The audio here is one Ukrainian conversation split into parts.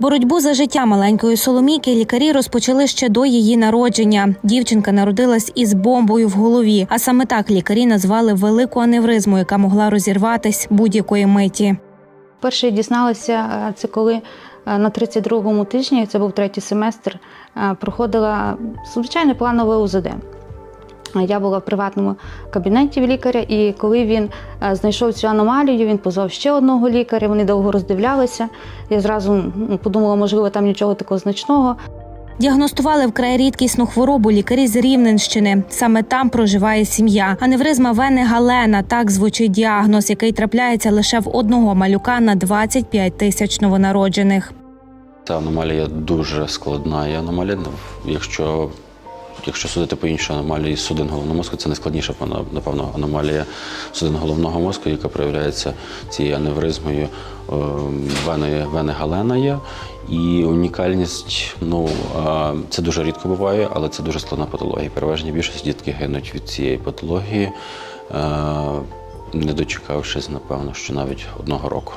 Боротьбу за життя маленької Соломійки лікарі розпочали ще до її народження. Дівчинка народилась із бомбою в голові, а саме так лікарі назвали велику аневризму, яка могла розірватись будь-якої миті. Перше я дізналася, е, це коли е, на 32-му тижні, це був третій семестр, е, проходила звичайне планове УЗД. Я була в приватному кабінеті в лікаря, і коли він е, знайшов цю аномалію, він позвав ще одного лікаря. Вони довго роздивлялися. Я зразу подумала, можливо, там нічого такого значного. Діагностували вкрай рідкісну хворобу лікарі з Рівненщини. Саме там проживає сім'я. Аневризма вени Галена так звучить діагноз, який трапляється лише в одного малюка на 25 тисяч новонароджених. Ця аномалія дуже складна. І аномалія, ну, якщо, якщо судити по іншій аномалії судин головного мозку, це найскладніша, напевно, аномалія судин головного мозку, яка проявляється цією аневризмою е, вени, вени Галена є. І унікальність, ну це дуже рідко буває, але це дуже складна патологія. Переважні більшість дітки гинуть від цієї патології, е, не дочекавшись, напевно, що навіть одного року.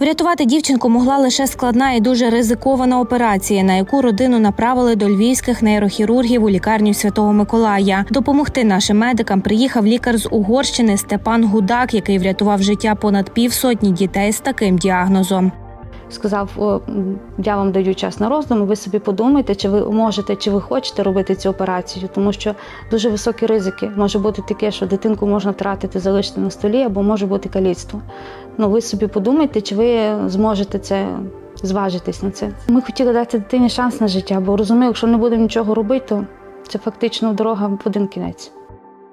Врятувати дівчинку могла лише складна і дуже ризикована операція, на яку родину направили до львівських нейрохірургів у лікарню Святого Миколая. Допомогти нашим медикам приїхав лікар з Угорщини Степан Гудак, який врятував життя понад півсотні дітей з таким діагнозом. Сказав, я вам даю час на роздум, ви собі подумайте, чи ви можете, чи ви хочете робити цю операцію, тому що дуже високі ризики. Може бути таке, що дитинку можна втратити, залишити на столі, або може бути каліцтво. Ну ви собі подумайте, чи ви зможете це зважитись на це. Ми хотіли дати дитині шанс на життя, бо розуміли, якщо не будемо нічого робити, то це фактично дорога в один кінець.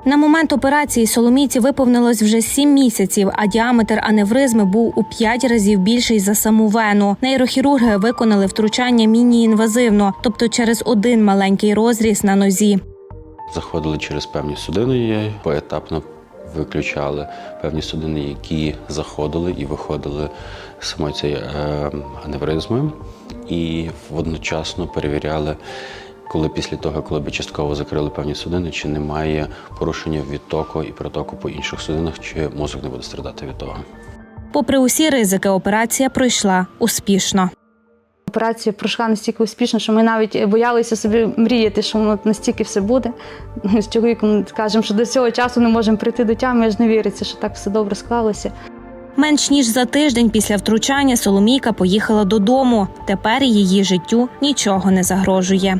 На момент операції Соломійці виповнилось вже сім місяців, а діаметр аневризми був у п'ять разів більший за саму вену. Нейрохірурги виконали втручання міні-інвазивно, тобто через один маленький розріз на нозі. заходили через певні судини поетапно виключали певні судини, які заходили і виходили з самої цієї е, аневризми, і водночасно перевіряли, коли після того, коли би частково закрили певні судини, чи немає порушення відтоку і протоку по інших судинах, чи мозок не буде страдати від того. Попри усі ризики, операція пройшла успішно. Операція пройшла настільки успішно, що ми навіть боялися собі мріяти, що воно настільки все буде. З чоловіком кажемо, що до цього часу не можемо прийти до тями, аж не віриться, що так все добре склалося. Менш ніж за тиждень після втручання Соломійка поїхала додому. Тепер її життю нічого не загрожує.